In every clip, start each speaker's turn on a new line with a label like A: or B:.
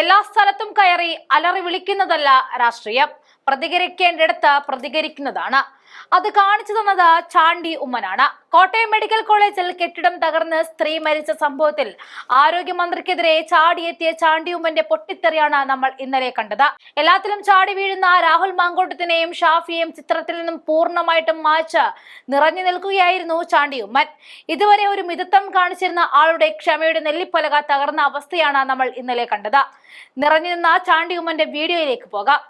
A: എല്ലാ സ്ഥലത്തും കയറി അലറി വിളിക്കുന്നതല്ല രാഷ്ട്രീയം. പ്രതികരിക്കേണ്ടിടത്ത് പ്രതികരിക്കുന്നതാണ്. അത് കാണിച്ചു തന്നത് ചാണ്ടി ഉമ്മനാണ്. കോട്ടയം മെഡിക്കൽ കോളേജിൽ കെട്ടിടം തകർന്ന് സ്ത്രീ മരിച്ച സംഭവത്തിൽ ആരോഗ്യമന്ത്രിക്കെതിരെ ചാടിയെത്തിയ ചാണ്ടിയുമ്മന്റെ പൊട്ടിത്തെറിയാണ് നമ്മൾ ഇന്നലെ കണ്ടത്. എല്ലാത്തിലും ചാടി വീഴുന്ന രാഹുൽ മാങ്കോട്ടത്തിനെയും ഷാഫിയെയും ചിത്രത്തിൽ നിന്നും പൂർണമായിട്ടും മായച്ച് നിറഞ്ഞു നിൽക്കുകയായിരുന്നു ചാണ്ടിയുമ്മൻ. ഇതുവരെ ഒരു മിതത്വം കാണിച്ചിരുന്ന ആളുടെ ക്ഷമയുടെ നെല്ലിപ്പലക തകർന്ന അവസ്ഥയാണ് നമ്മൾ ഇന്നലെ കണ്ടത്. നിറഞ്ഞു നിന്ന ചാണ്ടിയുമ്മന്റെ വീഡിയോയിലേക്ക് പോകാം.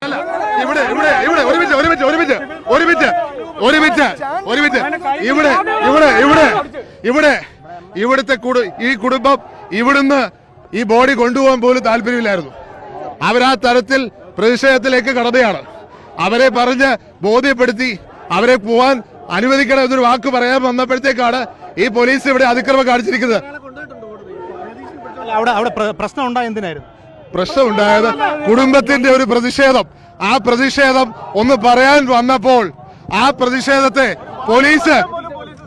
B: ഇവിടെ ഇവിടെ ഇവിടെ ഒരു മിനിറ്റ് ഒരു മിനിറ്റ് ഒരു മിനിറ്റ് ഒരു മിനിറ്റ് ഒരു മിനിറ്റ് ഇവിടെ ഇവിടെ ഇവിടെ ഇവിടെ. ഇവിടുത്തെ ഈ കുടുംബം ഇവിടുന്ന് ഈ ബോഡി കൊണ്ടുപോകാൻ പോലും താല്പര്യമില്ലായിരുന്നു. അവരാ തരത്തിൽ പ്രതിഷേധത്തിലേക്ക് കടന്നയാണ്. അവരെ പറഞ്ഞ് ബോധ്യപ്പെടുത്തി അവരെ പോവാൻ അനുവദിക്കണം എന്നൊരു വാക്ക് പറയാൻ വന്നപ്പോഴത്തേക്കാണ് ഈ പോലീസ് ഇവിടെ അതിക്രമം കാണിച്ചിരിക്കുന്നത്.
C: അവിടെ അവിടെ പ്ര- പ്രശ്നം ഉണ്ടായ എന്തിനായിരുന്നു?
B: പ്രശ്നമുണ്ടായത് കുടുംബത്തിന്റെ ഒരു പ്രതിഷേധം. ആ പ്രതിഷേധം ഒന്ന് പറയാൻ വന്നപ്പോൾ ആ പ്രതിഷേധത്തെ പോലീസ്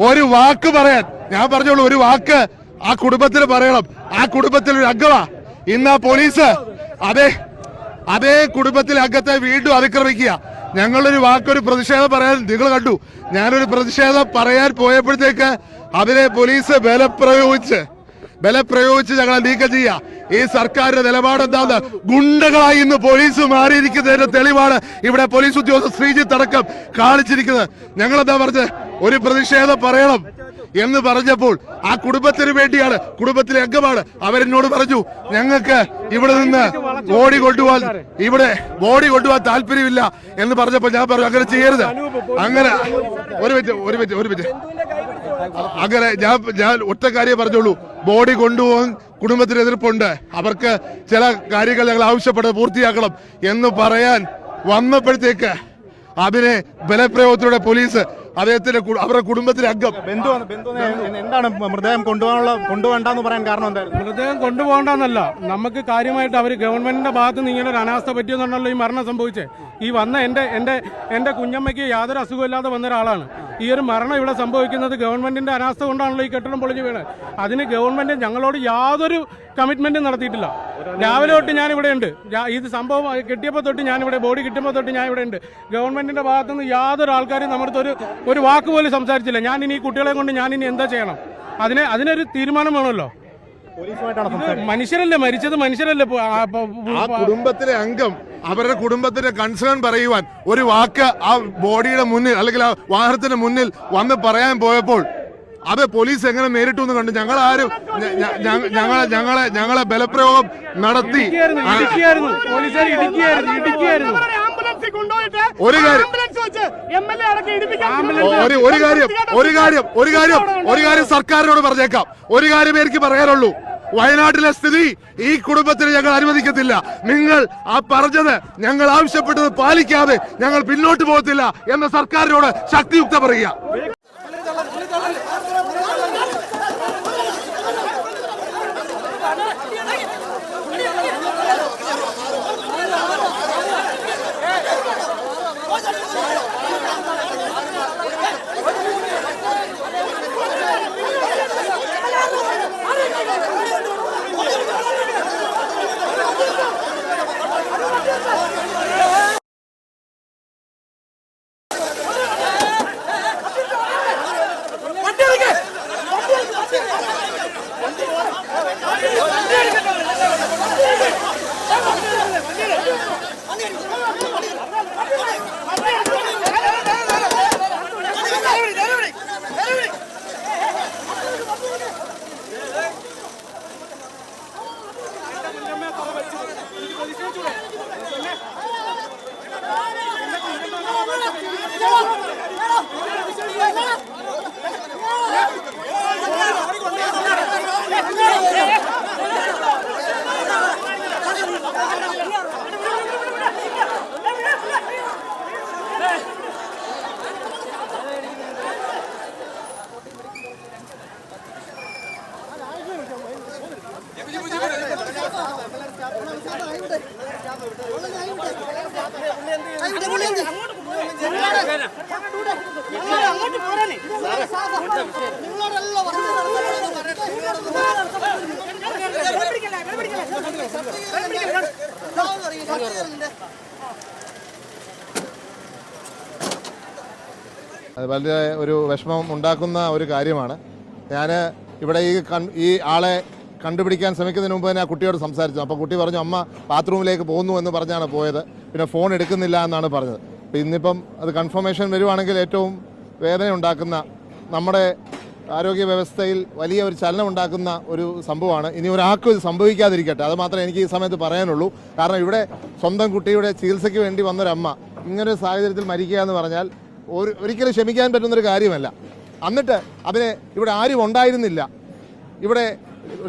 B: ഒരു വാക്ക് പറയാൻ. ഞാൻ പറഞ്ഞോളൂ ഒരു വാക്ക് ആ കുടുംബത്തിൽ പറയണം. ആ കുടുംബത്തിൽ ഒരു അംഗമാ ഇന്ന് ആ പോലീസ് അതേ അതേ കുടുംബത്തിലെ അംഗത്തെ വീണ്ടും അതിക്രമിക്കുക. ഞങ്ങളൊരു വാക്കൊരു പ്രതിഷേധം പറയാൻ നിങ്ങൾ കണ്ടു. ഞാനൊരു പ്രതിഷേധം പറയാൻ പോയപ്പോഴത്തേക്ക് അതിനെ പോലീസ് ബലപ്രയോഗിച്ച് ബലപ്രയോഗിച്ച് ഞങ്ങളെ നീക്കം ചെയ്യുക. ഈ സർക്കാരിന്റെ നിലപാട് എന്താന്ന് ഗുണ്ടകളായി ഇന്ന് പോലീസ് മാറിയിരിക്കുന്നതിന്റെ തെളിവാണ് ഇവിടെ പോലീസ് ഉദ്യോഗസ്ഥ ശ്രീജിത്ത് അടക്കം കാണിച്ചിരിക്കുന്നത്. ഞങ്ങൾ എന്താ പറഞ്ഞത്? ഒരു പ്രതിഷേധം പറയണം എന്ന് പറഞ്ഞപ്പോൾ ആ കുടുംബത്തിന് വേണ്ടിയാണ് കുടുംബത്തിലെ അംഗമാണ്. അവരെന്നോട് പറഞ്ഞു ഞങ്ങൾക്ക് ഇവിടെ നിന്ന് ബോഡി കൊണ്ടുപോകാൻ ഇവിടെ ബോഡി കൊണ്ടുപോകാൻ താല്പര്യമില്ല എന്ന് പറഞ്ഞപ്പോൾ ഞാൻ പറഞ്ഞു അങ്ങനെ ചെയ്യരുത്. അങ്ങനെ ഒരു മിനിറ്റ് ഒരു മിനിറ്റ് ഒരു മിനിറ്റ്. അങ്ങനെ ഞാൻ ഞാൻ ഒറ്റ കാര്യം പറഞ്ഞോളൂ ബോഡി കൊണ്ടുപോകാൻ കുടുംബത്തിന് എതിർപ്പുണ്ട്. അവർക്ക് ചില കാര്യങ്ങൾ ഞങ്ങൾ ആവശ്യപ്പെട്ട് പൂർത്തിയാക്കണം എന്ന് പറയാൻ വന്നപ്പോഴത്തേക്ക് അതിനെ ബലപ്രയോഗത്തിലൂടെ പോലീസ് അദ്ദേഹത്തിന്റെ അവരുടെ കുടുംബത്തിലെ അംഗം.
C: എന്താണ് മൃതദേഹം കൊണ്ടുപോകാനുള്ള കൊണ്ടുപോകണ്ടെന്ന് പറയാൻ കാരണം എന്താ
D: മൃതദേഹം കൊണ്ടുപോകണ്ടെന്നല്ല. നമുക്ക് കാര്യമായിട്ട് അവർ ഗവൺമെന്റിന്റെ ഭാഗത്ത് നിന്ന് ഇങ്ങനെ ഒരു അനാസ്ഥ പറ്റിയെന്നുണ്ടല്ലോ ഈ മരണം സംഭവിച്ചേ. ഈ വന്ന എന്റെ എന്റെ എന്റെ കുഞ്ഞമ്മയ്ക്ക് യാതൊരു അസുഖമില്ലാതെ വന്ന ഒരാളാണ്. ഈ ഒരു മരണം ഇവിടെ സംഭവിക്കുന്നത് ഗവൺമെന്റിന്റെ അനാസ്ഥ കൊണ്ടാണല്ലോ ഈ കെട്ടിടം പൊളിഞ്ഞു വീണ്. അതിന് ഗവൺമെന്റ് ഞങ്ങളോട് യാതൊരു കമ്മിറ്റ്മെന്റും നടത്തിയിട്ടില്ല. രാവിലെ തൊട്ട് ഞാൻ ഇവിടെ ഉണ്ട് ഇത് സംഭവം കിട്ടിയപ്പോൾ തൊട്ട് ഞാൻ ഇവിടെ ബോഡി കിട്ടുമ്പോൾ തൊട്ട് ഞാൻ ഇവിടെ ഉണ്ട്. ഗവൺമെന്റിന്റെ ഭാഗത്തുനിന്ന് യാതൊരു ആൾക്കാരും നമ്മുടെ ഒരു ഒരു വാക്ക് പോലും സംസാരിച്ചില്ല. ഞാൻ ഇനി ഈ കുട്ടികളെ കൊണ്ട് ഞാൻ ഇനി എന്താ ചെയ്യണം? അതിനെ അതിനൊരു തീരുമാനം വേണമല്ലോ. മനുഷ്യരല്ലേ? മരിച്ചത് മനുഷ്യരല്ലേ? ആ,
B: കുടുംബത്തിലെ അംഗം അവരുടെ കുടുംബത്തിന്റെ കൺസേൺ പറയുവാൻ ഒരു വാക്ക് ആ ബോഡിയുടെ മുന്നിൽ അല്ലെങ്കിൽ ആ വാഹനത്തിന്റെ മുന്നിൽ വന്ന് പറയാൻ പോയപ്പോൾ അത് പോലീസ് എങ്ങനെ നേരിട്ടു എന്ന് കണ്ടു. ഞങ്ങൾ ആരും ഞങ്ങളെ ഞങ്ങളെ ഞങ്ങളെ ബലപ്രയോഗം നടത്തി.
D: ഇടുക്കിയായിരുന്നു പോലീസുകാർ ഇടുക്കിയായിരുന്നു
B: പോലീസുകാർ കാര്യം ഒരു കാര്യം ഒരു കാര്യം ഒരു കാര്യം ഒരു കാര്യം സർക്കാരിനോട് പറഞ്ഞേക്കാം. ഒരു കാര്യം എനിക്ക് പറയാനുള്ളൂ. വയനാട്ടിലെ സ്ഥിതി ഈ കുടുംബത്തിന് ഞങ്ങൾ അനുവദിക്കത്തില്ല. നിങ്ങൾ ആ പറഞ്ഞത് ഞങ്ങൾ ആവശ്യപ്പെട്ടത് പാലിക്കാതെ ഞങ്ങൾ പിന്നോട്ട് പോകത്തില്ല എന്ന സർക്കാരിനോട് ശക്തിയുക്ത പറയുക. അത് വളരെ ഒരു വിഷമം ഉണ്ടാക്കുന്ന ഒരു കാര്യമാണ്. ഞാൻ ഇവിടെ ഈ ഈ ആളെ കണ്ടുപിടിക്കാൻ ശ്രമിക്കുന്നതിന് മുമ്പ് തന്നെ ആ കുട്ടിയോട് സംസാരിച്ചു. അപ്പോൾ കുട്ടി പറഞ്ഞു അമ്മ ബാത്റൂമിലേക്ക് പോകുന്നു എന്ന് പറഞ്ഞാണ് പോയത്. പിന്നെ ഫോൺ എടുക്കുന്നില്ല എന്നാണ് പറഞ്ഞത്. അപ്പോൾ ഇന്നിപ്പം അത് കൺഫർമേഷൻ വരുവാണെങ്കിൽ ഏറ്റവും വേദന ഉണ്ടാക്കുന്ന നമ്മുടെ ആരോഗ്യ വ്യവസ്ഥയിൽ വലിയ ഒരു ചലനം ഉണ്ടാക്കുന്ന ഒരു സംഭവമാണ്. ഇനി ഒരാൾക്കും ഇത് സംഭവിക്കാതിരിക്കട്ടെ. അത് മാത്രമേ എനിക്ക് ഈ സമയത്ത് പറയാനുള്ളൂ. കാരണം ഇവിടെ സ്വന്തം കുട്ടിയുടെ ചികിത്സയ്ക്ക് വേണ്ടി വന്നൊരമ്മ ഇങ്ങനൊരു സാഹചര്യത്തിൽ മരിക്കുക എന്ന് പറഞ്ഞാൽ ഒരു ഒരിക്കലും ക്ഷമിക്കാൻ പറ്റുന്നൊരു കാര്യമല്ല. എന്നിട്ട് അതിന് ഇവിടെ ആരും ഉണ്ടായിരുന്നില്ല. ഇവിടെ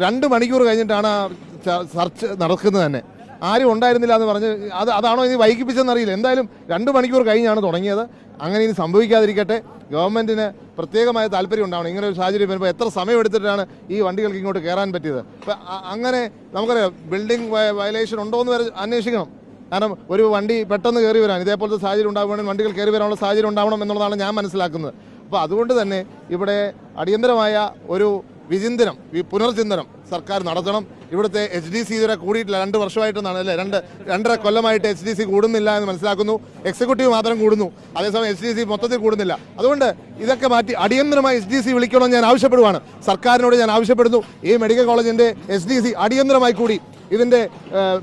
B: രണ്ട് മണിക്കൂർ കഴിഞ്ഞിട്ടാണ് ആ സർച്ച് നടക്കുന്നത് തന്നെ. ആരും ഉണ്ടായിരുന്നില്ല എന്ന് പറഞ്ഞ് അത് അതാണോ ഇനി വൈകിപ്പിച്ചെന്നറിയില്ല എന്തായാലും രണ്ട് മണിക്കൂർ കഴിഞ്ഞാണ് തുടങ്ങിയത്. അങ്ങനെ ഇനി സംഭവിക്കാതിരിക്കട്ടെ. ഗവൺമെന്റിന് പ്രത്യേകമായ താല്പര്യം ഉണ്ടാവണം. ഇങ്ങനെ ഒരു സാഹചര്യം വരുമ്പോൾ എത്ര സമയം എടുത്തിട്ടാണ് ഈ വണ്ടികൾക്ക് ഇങ്ങോട്ട് കയറാൻ പറ്റിയത്? അപ്പം അങ്ങനെ നമുക്കറിയാം ബിൽഡിംഗ് വയലേഷൻ ഉണ്ടോ എന്ന് വരെ അന്വേഷിക്കണം. കാരണം ഒരു വണ്ടി പെട്ടെന്ന് കയറി വരാൻ ഇതേപോലത്തെ സാഹചര്യം ഉണ്ടാവുകയാണെങ്കിൽ വണ്ടികൾ കയറി വരാനുള്ള സാഹചര്യം ഉണ്ടാവണം എന്നുള്ളതാണ് ഞാൻ മനസ്സിലാക്കുന്നത്. അപ്പോൾ അതുകൊണ്ട് തന്നെ ഇവിടെ അടിയന്തരമായ ഒരു വിചിന്തനം പുനർചിന്തനം സർക്കാർ നടത്തണം. ഇവിടുത്തെ എച്ച് ഡി സി ഇതുവരെ കൂടിയിട്ടില്ല. രണ്ട് വർഷമായിട്ടെന്നാണ് അല്ലേ? രണ്ട് രണ്ടര കൊല്ലമായിട്ട് എച്ച് ഡി സി കൂടുന്നില്ല എന്ന് മനസ്സിലാക്കുന്നു. എക്സിക്യൂട്ടീവ് മാത്രം കൂടുന്നു. അതേസമയം എച്ച് ഡി സി മൊത്തത്തിൽ കൂടുന്നില്ല. അതുകൊണ്ട് ഇതൊക്കെ മാറ്റി അടിയന്തരമായി എച്ച് ഡി സി വിളിക്കണമെന്ന് ഞാൻ ആവശ്യപ്പെടുവാണ്. സർക്കാരിനോട് ഞാൻ ആവശ്യപ്പെടുന്നു. ഈ മെഡിക്കൽ കോളേജിന്റെ എച്ച് ഡി സി അടിയന്തരമായി കൂടി ഇതിന്റെ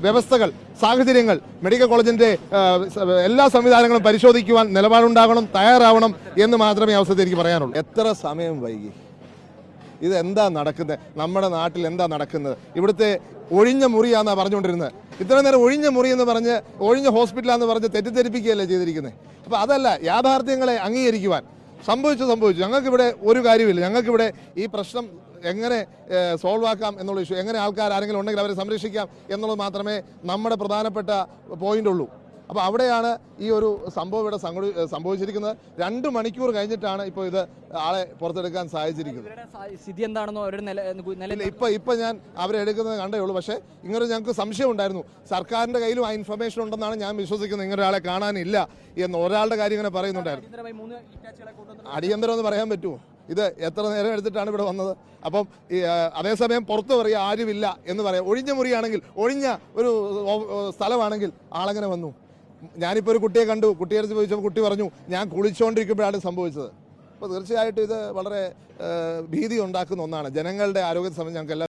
B: വ്യവസ്ഥകൾ സാഹചര്യങ്ങൾ മെഡിക്കൽ കോളേജിന്റെ എല്ലാ സംവിധാനങ്ങളും പരിശോധിക്കുവാൻ നിലപാടുണ്ടാകണം തയ്യാറാവണം എന്ന് മാത്രമേ അവസരത്തിൽ എനിക്ക് പറയാനുള്ളൂ. എത്ര സമയം വൈകി? ഇത് എന്താ നടക്കുന്നത് നമ്മുടെ നാട്ടിൽ എന്താ നടക്കുന്നത്? ഇവിടുത്തെ ഒഴിഞ്ഞ മുറിയാന്നാ പറഞ്ഞുകൊണ്ടിരുന്നത് ഇത്ര നേരം ഒഴിഞ്ഞ മുറി എന്ന് പറഞ്ഞ് ഒഴിഞ്ഞ ഹോസ്പിറ്റലാന്ന് പറഞ്ഞ് തെറ്റിദ്ധരിപ്പിക്കുകയല്ലേ ചെയ്തിരിക്കുന്നത് അപ്പോൾ അതല്ല യാഥാർത്ഥ്യങ്ങളെ അംഗീകരിക്കുവാൻ. സംഭവിച്ചു സംഭവിച്ചു. ഞങ്ങൾക്കിവിടെ ഒരു കാര്യമില്ല ഞങ്ങൾക്കിവിടെ ഈ പ്രശ്നം എങ്ങനെ സോൾവ് ആക്കാം എന്നുള്ള ഇഷ്യൂ എങ്ങനെ ആൾക്കാർ ആരെങ്കിലും ഉണ്ടെങ്കിൽ അവരെ സംരക്ഷിക്കാം എന്നുള്ളത് മാത്രമേ നമ്മുടെ പ്രധാനപ്പെട്ട പോയിന്റ് ഉള്ളൂ. അപ്പോൾ അവിടെയാണ് ഈ ഒരു സംഭവം ഇവിടെ സംഭവിച്ചിരിക്കുന്നത്. രണ്ട് മണിക്കൂർ കഴിഞ്ഞിട്ടാണ് ഇപ്പോൾ ഇത് ആളെ പുറത്തെടുക്കാൻ സാധിച്ചിരിക്കുന്നത്.
E: സ്ഥിതി എന്താണെന്നോ അവരുടെ നില നില
B: ഇപ്പം ഇപ്പൊ ഞാൻ അവരെ എടുക്കുന്നത് കണ്ടേ ഉള്ളൂ. പക്ഷേ ഇങ്ങനൊരു ഞങ്ങൾക്ക് സംശയം ഉണ്ടായിരുന്നു. സർക്കാരിന്റെ കയ്യിലും ആ ഇൻഫർമേഷൻ ഉണ്ടെന്നാണ് ഞാൻ വിശ്വസിക്കുന്നത്. ഇങ്ങനെ ഒരാളെ കാണാനില്ല എന്ന് ഒരാളുടെ കാര്യം ഇങ്ങനെ പറയുന്നുണ്ടായിരുന്നു. അടിയന്തരം എന്ന് പറയാൻ പറ്റുമോ? ഇത് എത്ര നേരം എടുത്തിട്ടാണ് ഇവിടെ വന്നത്? അപ്പം അതേസമയം പുറത്ത് പറയുക ആരുമില്ല എന്ന് പറയാം. ഒഴിഞ്ഞ മുറിയാണെങ്കിൽ ഒഴിഞ്ഞ ഒരു സ്ഥലമാണെങ്കിൽ ആളെങ്ങനെ വന്നു? ഞാനിപ്പോൾ ഒരു കുട്ടിയെ കണ്ടു. കുട്ടിയെ ചോദിച്ചപ്പോൾ കുട്ടി പറഞ്ഞു ഞാൻ കുളിച്ചുകൊണ്ടിരിക്കുമ്പോഴാണ് സംഭവിച്ചത്. അപ്പോൾ തീർച്ചയായിട്ടും ഇത് വളരെ ഭീതി ഉണ്ടാക്കുന്ന ഒന്നാണ്. ജനങ്ങളുടെ ആരോഗ്യത്തെ സംബന്ധിച്ച് ഞങ്ങൾക്ക്